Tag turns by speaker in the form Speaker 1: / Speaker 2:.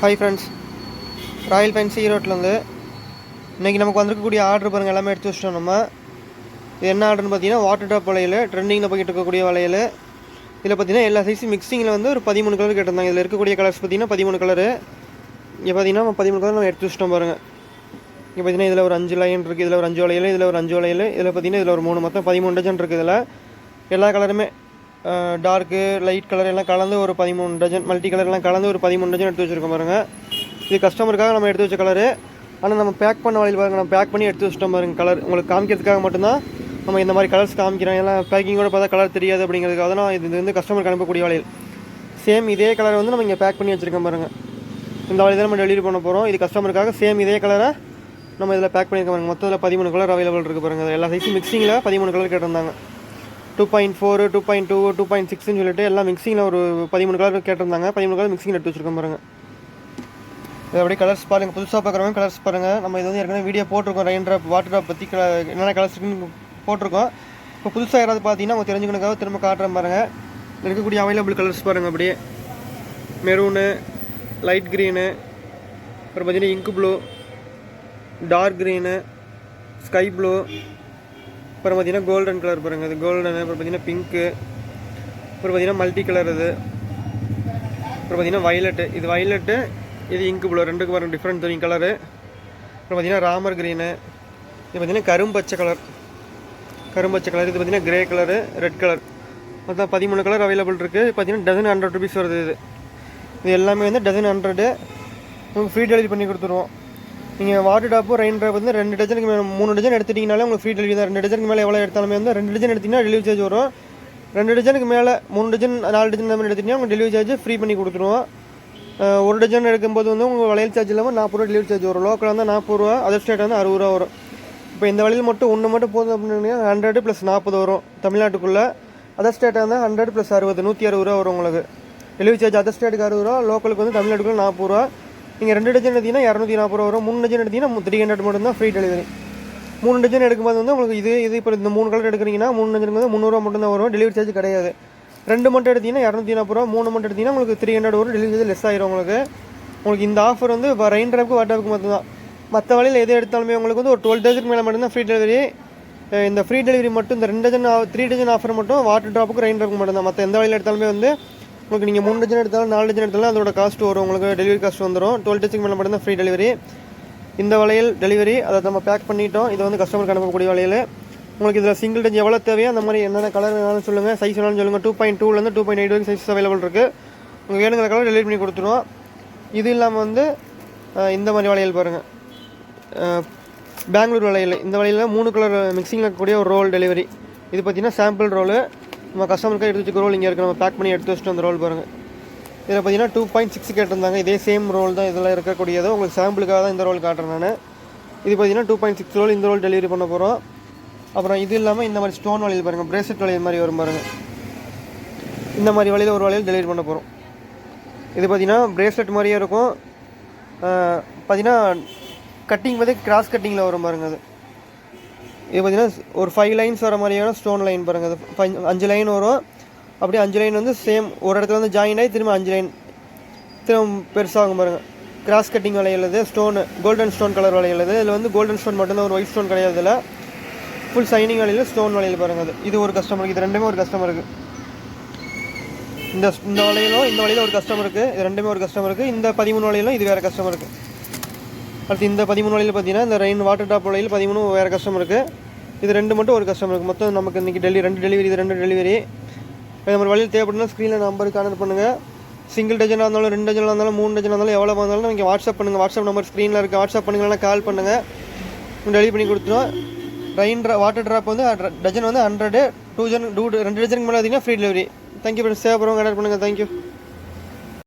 Speaker 1: Hi friends royal fancy ஈரோட்டிலேருந்து இன்றைக்கி நமக்கு வந்திருக்கக்கூடிய ஆர்டர் பாருங்கள் எல்லாமே எடுத்து வச்சிட்டோம் நம்ம. இது என்ன ஆர்டர்னு பார்த்தீங்கன்னா வாட்டர் டாப் வளையல் ட்ரெண்டிங்கில் போய்கிட்டு இருக்கக்கூடிய வளையல். இதில் பார்த்தீங்கன்னா எல்லா சைஸும் மிக்சிங்கில் வந்து ஒரு பதிமூணு கலர் கேட்டிருந்தாங்க. இதில் இருக்கக்கூடிய கலர்ஸ் பார்த்தீங்கன்னா பதிமூணு கலரு இங்கே பார்த்தீங்கன்னா நம்ம பதிமூணு கலர் நம்ம எடுத்து வச்சிட்டோம் பாருங்கள் இங்கே பார்த்தீங்கன்னா இதில் ஒரு அஞ்சு லைன் இருக்குது இதில் ஒரு அஞ்சு வளையல் இதில் ஒரு அஞ்சு வளையல் இதில் பார்த்தீங்கன்னா இதில் ஒரு மூணு மொத்தம் பதிமூணு டஜன் இருக்குது இதில். எல்லா கலருமே டார்க்கு லைட் கலர் எல்லாம் கலந்து ஒரு பதிமூணு டஜன் மல்டி கலர் எல்லாம் கலந்து ஒரு பதிமூணு டஜன் எடுத்து வச்சிருக்கோம் பாருங்கள் இது கஸ்டமருக்காக நம்ம எடுத்து வச்ச கலரு ஆனால் நம்ம பேக் பண்ண வழியில் பாருங்கள் நம்ம பேக் பண்ணி எடுத்து வச்சிட்டோம் பாருங்க கலர் உங்களுக்கு காமிக்கிறதுக்காக மட்டும்தான் நம்ம இந்த மாதிரி கலர்ஸ் காமிக்கிறோம். எல்லாம் பேக்கிங்கோட பார்த்தா கலர் தெரியாது அப்படிங்கிறதுக்காக தான் இது இது வந்து கஸ்டமருக்கு அனுப்பக்கூடிய வழியில். சேம் இதே கலரை வந்து நம்ம இங்கே பேக் பண்ணி வச்சுருக்கோம் பாருங்கள் இந்த வழியில் தான் நம்ம டெலிவரி பண்ண போகிறோம் இது கஸ்டமருக்காக சேம் இதே கலரை நம்ம இதில் பேக் பண்ணியிருக்கோம் பாருங்கள் மொத்தத்தில் பதிமூணு கலர் அவைலபிள் இருக்குது பாருங்கள் எல்லா சைஸும் மிக்சிங்கில் பதிமூணு கலர் கேட்டிருந்தாங்க. Two point four two point two two point சிக்ஸ்னு சொல்லிட்டு எல்லாம் மிக்சிங்கில் ஒரு பதிமூணு கலர் கேட்டிருந்தாங்க. பதிமூணு கலர் மிக்சிங் எடுத்து வச்சிருக்கோம் பாருங்க. இது அப்படியே கலர்ஸ் பாருங்கள் புதுசாக பார்க்குறவங்க கலர்ஸ் பாருங்கள் நம்ம இது வந்து ஏற்கனவே வீடியோ போட்டிருக்கோம். ரெயின் ட்ராப் வாட்டர் ட்ராப் பற்றி என்னென்ன கலர்ஸ் இருக்குன்னு போட்டிருக்கோம். இப்போ புதுசாக யாராவது பார்த்தீங்கன்னா அவங்க தெரிஞ்சுக்கணுக்காக திரும்ப காட்டுறேன் பாருங்கள் இருக்கக்கூடிய அவைலபிள் கலர்ஸ் பாருங்கள் அப்படியே. மெரூனு லைட் க்ரீனு அப்புறம் பார்த்தீங்கன்னா இங்கு blue dark green sky blue அப்புறம் பார்த்தீங்கன்னா கோல்டன் கலர் பாருங்கள் இது கோல்டனு அப்புறம் பார்த்தீங்கன்னா பிங்க்கு அப்புறம் பார்த்தீங்கன்னா மல்டி கலர் இது. அப்புறம் பார்த்தீங்கன்னா வயலட்டு இது வயலட்டு இது இங்கு ப்ளூ ரெண்டுக்கு வரும் டிஃப்ரெண்ட் தெரியும் கலரு அப்புறம் பார்த்தீங்கன்னா ராமர் க்ரீனு இது பார்த்தீங்கன்னா கரும்பச்சை கலர் கரும்பச்சை கலர் இது பார்த்தீங்கன்னா கிரே கலரு ரெட் கலர் மொத்தம் பதிமூணு கலர் அவைலபிள் இருக்குது பார்த்தீங்கன்னா டசன் ஹண்ட்ரட் ருபீஸ் வருது இது. இது எல்லாமே வந்து டசன் ஹண்ட்ரடு உங்களுக்கு ஃப்ரீ டெலிவரி பண்ணி கொடுத்துருவோம். நீங்கள் வாட்டர் டாப்பு ரெயின் ட்ராப் வந்து ரெண்டு டஜனுக்கு மேலே மூணு டஜன் எடுத்துட்டிங்கனாலே உங்களுக்கு ஃப்ரீ டெலிவரி தான். ரெண்டு டஜனுக்கு மேலே எவ்வளோ எடுத்தாலுமே வந்து ரெண்டு டஜன் எடுத்திங்கன்னா டெலிவரி சார்ஜ் வரும். ரெண்டு டஜனுக்கு மேலே மூணு டஜன் நாலு டஜன் அந்த மாதிரி எடுத்திங்கன்னா உங்களுக்கு டெலிவரி சார்ஜ் ஃப்ரீ பண்ணி கொடுத்துருவோம். ஒரு டஜன் எடுக்கும்போது வந்து உங்கள் வளையல் சார்ஜ் இல்லாமல் நாற்பது ரூபா டெலிவரி சார்ஜ் வரும். லோக்கல் வந்து நாற்பது ரூபா அதர் ஸ்டேட் வந்து அறுபது ரூபா வரும். இப்போ இந்த வழியில் மட்டும் ஒன்று மட்டும் போதும் அப்படின்னா ஹண்ட்ரட் ப்ளஸ் நாற்பது வரும் தமிழ்நாட்டுக்குள்ளே. அதர் ஸ்டேட்டாக இருந்தால் ஹண்ட்ரட் ப்ளஸ் அறுபது நூற்றி அறுபது ரூபா வரும் உங்களுக்கு. டெலிவரி சார்ஜ் அதர் ஸ்டேட்டுக்கு அறுபது ரூபா லோக்கலுக்கு வந்து தமிழ்நாட்டுக்குள்ள நாற்பது ரூபா நீங்கள் ரெண்டு டஜன் எடுத்தீங்கன்னா இரநூத்தி நாற்பது ரூபா வரும். மூணு டஜன் எடுத்தீங்கன்னா த்ரீ ஹண்ட்ரட் மட்டும் தான் ஃப்ரீ டெலிவரி மூணு டஜன் எடுக்கும்போது வந்து உங்களுக்கு இது இது இப்போ இந்த மூணு கலர் எடுக்கிறீங்கன்னா மூணு டஜனுக்கு வந்து முந்நூறுவா மட்டும் தான் வரும். டெலிவரி சார்ஜ் கிடையாது. ரெண்டு மட்டும் எடுத்தீங்கன்னா இரநூத்தி நாற்பது ரூபா மூணு மட்டும் எடுத்தீங்கன்னா உங்களுக்கு த்ரீ ஹண்ட்ரட் வரும். டெலிவரி சார்ஜ் லெஸ் ஆயிரும் உங்களுக்கு. உங்களுக்கு இந்த ஆஃபர் வந்து இப்போ ரெயின் ட்ராப்க்கு வாட்டாப்க்கு மட்டும் தான் மற்ற வழியில் எது எடுத்தாலுமே உங்களுக்கு வந்து ஒரு டுவெல் டேஸ்க்கு மேலே மட்டும்தான் ஃப்ரீ டெலிவரி இந்த ஃப்ரீ டெலிவரி மட்டும் இந்த ரெண்டு டஜன் த்ரீ டஜன் ஆஃபர் மட்டும் வாட்டர் ட்ராப்புக்கு ரெயின் ட்ராப்புக்கு மட்டும் தான் மற்ற எந்த வழியில் எடுத்தாலுமே வந்து உங்களுக்கு நீங்கள் மூணு டஜன் எடுத்தாலும் நாலு டஜன் எடுத்தாலும் அதோட காஸ்ட் வரும். உங்களுக்கு டெலிவரி காஸ்ட் வந்துடும் டுவெல் டேஸ்க்கு மேலே மட்டும்தான் ஃப்ரீ டெலிவரி இந்த வளையல் டெலிவரி அதை நம்ம பேக் பண்ணிட்டோம். இது வந்து கஸ்டமருக்கு அனுப்பக்கூடிய வளையல். உங்களுக்கு இதில் சிங்கிள் டஜ் எவ்வளோ தேவையோ அந்த மாதிரி என்னென்ன கலர் வேணாலும் சொல்லுங்கள் சைஸ் வேணாலும் சொல்லுங்கள் டூ பாயிண்ட் டூலேருந்து டூ பாயிண்ட் எயிட் வரைக்கும் சைஸ் அவைலபிள் இருக்குது உங்களுக்கு வேணுங்கிற கலர் டெலிவரி பண்ணி கொடுத்துருவோம். இது இல்லாமல் வந்து இந்த மாதிரி வளையல் பாருங்கள் பெங்களூர் வளையல். இந்த வளையலில் மூணு கலர் மிக்சிங்கில் இருக்கக்கூடிய ஒரு ரோல் டெலிவரி இது பார்த்தீங்கன்னா சாம்பிள் ரோலு நம்ம கஸ்டமருக்காக எடுத்து வச்சுக்க ரோல் இங்கே இருக்குது நம்ம பேக் பண்ணி எடுத்து வச்சுட்டு அந்த ரோல் பாருங்கள் இதில் பார்த்தீங்கன்னா டூ பாயிண்ட் சிக்ஸ் கேட்டிருந்தாங்க. இதே சேம் ரோல் தான் இதில் இருக்கக்கூடியது. உங்களுக்கு சாம்பிளுக்காக தான் இந்த ரோல் காட்டுறேன் நான். இது பார்த்தீங்கன்னா டூ பாயிண்ட் சிக்ஸ் ரோல் இந்த ரோல் டெலிவரி பண்ண போகிறோம் அப்புறம் இது இல்லாமல் இந்த மாதிரி ஸ்டோன் வழியில் பாருங்கள் பிரேஸ்லெட் வளையல் மாதிரி வரும் பாருங்கள் இந்த மாதிரி வழியில் ஒரு வழியில் டெலிவரி பண்ண போகிறோம் இது பார்த்தீங்கன்னா பிரேஸ்லெட் மாதிரியே இருக்கும். பார்த்தீங்கன்னா கட்டிங் வந்து கிராஸ் கட்டிங்கில் வரும் பாருங்கள் அது. இது பார்த்தீங்கன்னா ஒரு ஃபைவ் லைன்ஸ் வர மாதிரியான ஸ்டோன் லைன் பாருங்க. அது ஃபை- அஞ்சு லைன் வரும். அப்படியே அஞ்சு லைன் வந்து சேம் ஒரு இடத்துல வந்து ஜாயின் ஆகி திரும்ப அஞ்சு லைன் திரும்ப பெருசாகும் பாருங்கள் கிராஸ் கட்டிங் வளையல் ஸ்டோனு கோல்டன் ஸ்டோன் கலர் வளையல் இதில் வந்து கோல்டன் ஸ்டோன் மட்டும்தான் ஒரு ஒயிட் ஸ்டோன் கிடையாது இதில். ஃபுல் சைனிங் வளையல் ஸ்டோன் வளையல் பாருங்க அது. இது ஒரு கஸ்டமருக்கு இது ரெண்டுமே ஒரு கஸ்டமருக்கு இந்த இந்த வளையலும் இந்த வளையலும் ஒரு கஸ்டமருக்கு இது ரெண்டுமே ஒரு கஸ்டமருக்கு இந்த பதிமூணு வளையலும் இது வேறு கஸ்டமருக்கு அடுத்து இந்த பதிமூணு வளையல் பார்த்தீங்கன்னா இந்த ரெயின் வாட்டர் டாப் வழியில் பதிமூணு வேறு கஸ்டமருக்கு இது ரெண்டு மட்டும் ஒரு கஸ்டமருக்கு மொத்தம் நமக்கு இன்றைக்கி டெலிவரி ரெண்டு டெலிவரி இது ரெண்டு டெலிவரி இந்த மாதிரி வழியில் தேவைப்படுனா ஸ்க்ரீனில் நம்பருக்கு ஆர்டர் பண்ணுங்கள் சிங்கிள் டஜனாக இருந்தாலும் ரெண்டு டஜனாக இருந்தாலும் மூணு டஜனாக இருந்தாலும் எவ்வளோ இருந்தாலும் நீங்கள் வாட்ஸ்அப் பண்ணுங்கள் வாட்ஸ்அப் நம்பர் ஸ்க்ரீனில் இருக்குது வாட்ஸ்அப் பண்ணுங்கன்னா கால் பண்ணுங்கள் டெலிவரி பண்ணி கொடுத்துருவோம். ரெயின் ட்ரா வாட்டர் ட்ராப் வந்து டஜன் வந்து ஹண்ட்ரடு டூ ஜன் டூ ரெண்டு டஜனுக்கு மேலே பார்த்தீங்கன்னா free delivery thank you friends save பண்ணுங்கள் ஆர்டர் பண்ணுங்கள் தேங்க்யூ